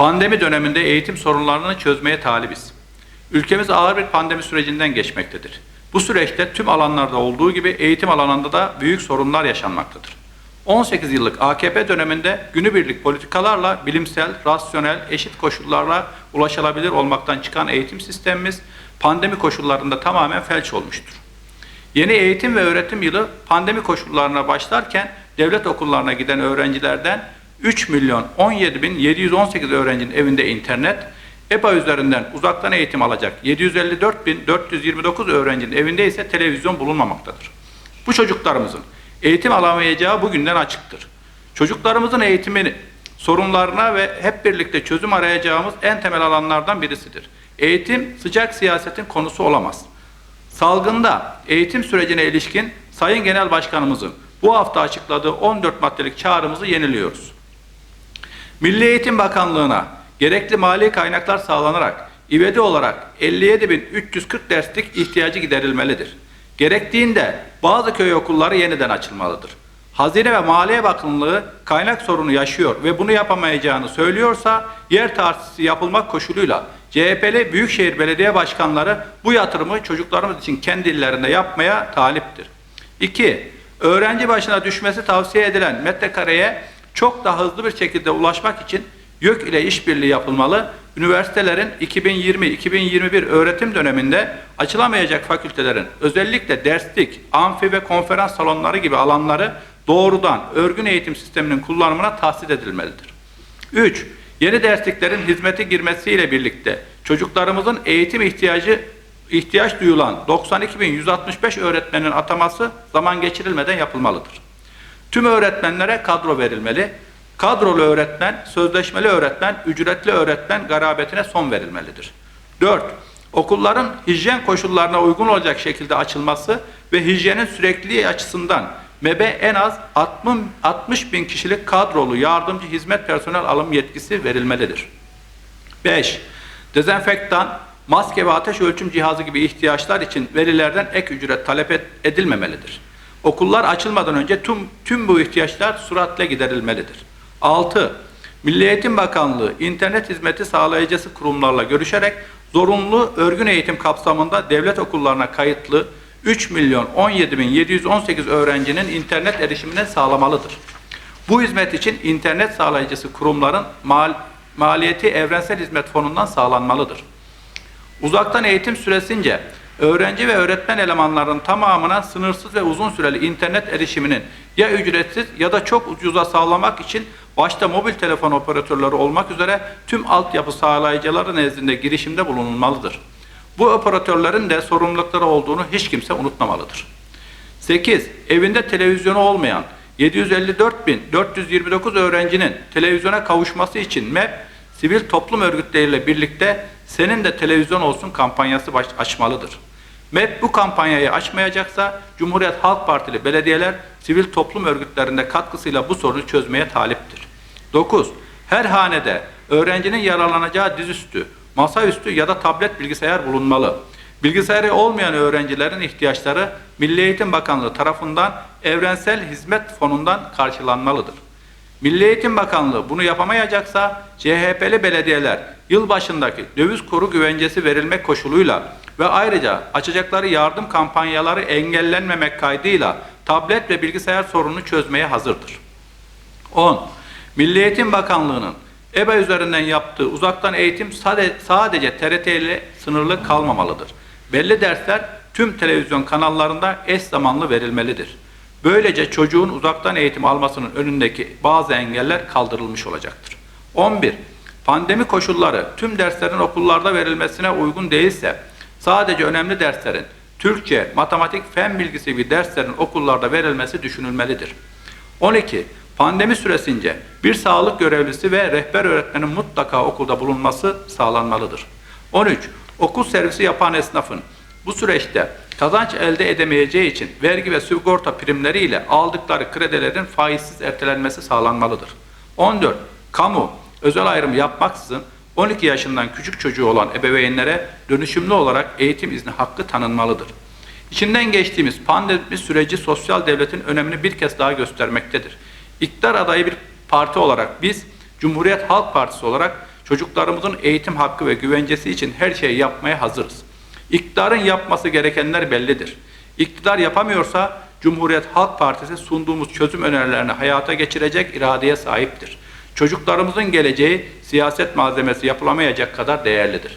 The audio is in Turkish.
Pandemi döneminde eğitim sorunlarını çözmeye talibiz. Ülkemiz ağır bir pandemi sürecinden geçmektedir. Bu süreçte tüm alanlarda olduğu gibi eğitim alanında da büyük sorunlar yaşanmaktadır. 18 yıllık AKP döneminde günübirlik politikalarla bilimsel, rasyonel, eşit koşullarla ulaşılabilir olmaktan çıkan eğitim sistemimiz pandemi koşullarında tamamen felç olmuştur. Yeni eğitim ve öğretim yılı pandemi koşullarına başlarken devlet okullarına giden öğrencilerden 3 milyon 17 bin 718 öğrencinin evinde internet, EBA üzerinden uzaktan eğitim alacak 754 bin 429 öğrencinin evinde ise televizyon bulunmamaktadır. Bu çocuklarımızın eğitim alamayacağı bugünden açıktır. Çocuklarımızın eğitimini sorunlarına ve hep birlikte çözüm arayacağımız en temel alanlardan birisidir. Eğitim sıcak siyasetin konusu olamaz. Salgında eğitim sürecine ilişkin Sayın Genel Başkanımızın bu hafta açıkladığı 14 maddelik çağrımızı yeniliyoruz. Milli Eğitim Bakanlığı'na gerekli mali kaynaklar sağlanarak ivedi olarak 57.340 derslik ihtiyacı giderilmelidir. Gerektiğinde bazı köy okulları yeniden açılmalıdır. Hazine ve Maliye Bakanlığı kaynak sorunu yaşıyor ve bunu yapamayacağını söylüyorsa yer tahsisi yapılmak koşuluyla CHP'li Büyükşehir Belediye Başkanları bu yatırımı çocuklarımız için kendi illerinde yapmaya taliptir. 2. Öğrenci başına düşmesi tavsiye edilen metrekareye çok daha hızlı bir şekilde ulaşmak için YÖK ile işbirliği yapılmalı. Üniversitelerin 2020-2021 öğretim döneminde açılamayacak fakültelerin özellikle derslik, amfi ve konferans salonları gibi alanları doğrudan örgün eğitim sisteminin kullanımına tahsis edilmelidir. 3. Yeni dersliklerin hizmete girmesiyle birlikte çocuklarımızın eğitim ihtiyacı ihtiyaç duyulan 92.165 öğretmenin ataması zaman geçirilmeden yapılmalıdır. Tüm öğretmenlere kadro verilmeli. Kadrolu öğretmen, sözleşmeli öğretmen, ücretli öğretmen garabetine son verilmelidir. 4. Okulların hijyen koşullarına uygun olacak şekilde açılması ve hijyenin sürekliliği açısından MEB'e en az 60, 60 bin kişilik kadrolu yardımcı hizmet personel alım yetkisi verilmelidir. 5. Dezenfektan, maske ve ateş ölçüm cihazı gibi ihtiyaçlar için velilerden ek ücret talep edilmemelidir. Okullar açılmadan önce tüm, tüm bu ihtiyaçlar süratle giderilmelidir. 6. Milli Eğitim Bakanlığı internet hizmeti sağlayıcısı kurumlarla görüşerek zorunlu örgün eğitim kapsamında devlet okullarına kayıtlı 3 milyon 17 bin 718 öğrencinin internet erişimine sağlamalıdır. Bu hizmet için internet sağlayıcısı kurumların mal, maliyeti evrensel hizmet fonundan sağlanmalıdır. Uzaktan eğitim süresince öğrenci ve öğretmen elemanlarının tamamına sınırsız ve uzun süreli internet erişiminin ya ücretsiz ya da çok ucuza sağlamak için başta mobil telefon operatörleri olmak üzere tüm altyapı sağlayıcıları nezdinde girişimde bulunulmalıdır. Bu operatörlerin de sorumlulukları olduğunu hiç kimse unutmamalıdır. 8. Evinde televizyonu olmayan 754.429 öğrencinin televizyona kavuşması için MEP, sivil toplum örgütleriyle birlikte senin de televizyon olsun kampanyası açmalıdır. MEP bu kampanyayı açmayacaksa Cumhuriyet Halk Partili belediyeler sivil toplum örgütlerinde katkısıyla bu sorunu çözmeye taliptir. 9. Her hanede öğrencinin yararlanacağı dizüstü, masaüstü ya da tablet bilgisayar bulunmalı. Bilgisayarı olmayan öğrencilerin ihtiyaçları Milli Eğitim Bakanlığı tarafından Evrensel Hizmet Fonu'ndan karşılanmalıdır. Milli Eğitim Bakanlığı bunu yapamayacaksa CHP'li belediyeler yılbaşındaki döviz kuru güvencesi verilmek koşuluyla ve ayrıca açacakları yardım kampanyaları engellenmemek kaydıyla tablet ve bilgisayar sorununu çözmeye hazırdır. 10. Milli Eğitim Bakanlığı'nın EBA üzerinden yaptığı uzaktan eğitim sade- sadece TRT ile sınırlı kalmamalıdır. Belli dersler tüm televizyon kanallarında eş zamanlı verilmelidir. Böylece çocuğun uzaktan eğitim almasının önündeki bazı engeller kaldırılmış olacaktır. 11. Pandemi koşulları tüm derslerin okullarda verilmesine uygun değilse sadece önemli derslerin Türkçe, matematik, fen bilgisi gibi derslerin okullarda verilmesi düşünülmelidir. 12. Pandemi süresince bir sağlık görevlisi ve rehber öğretmenin mutlaka okulda bulunması sağlanmalıdır. 13. Okul servisi yapan esnafın bu süreçte kazanç elde edemeyeceği için vergi ve sigorta primleriyle aldıkları kredilerin faizsiz ertelenmesi sağlanmalıdır. 14. Kamu özel ayrım yapmaksızın 12 yaşından küçük çocuğu olan ebeveynlere dönüşümlü olarak eğitim izni hakkı tanınmalıdır. İçinden geçtiğimiz pandemi süreci sosyal devletin önemini bir kez daha göstermektedir. İktidar adayı bir parti olarak biz Cumhuriyet Halk Partisi olarak Çocuklarımızın eğitim hakkı ve güvencesi için her şeyi yapmaya hazırız. İktidarın yapması gerekenler bellidir. İktidar yapamıyorsa Cumhuriyet Halk Partisi sunduğumuz çözüm önerilerini hayata geçirecek iradeye sahiptir. Çocuklarımızın geleceği siyaset malzemesi yapılamayacak kadar değerlidir.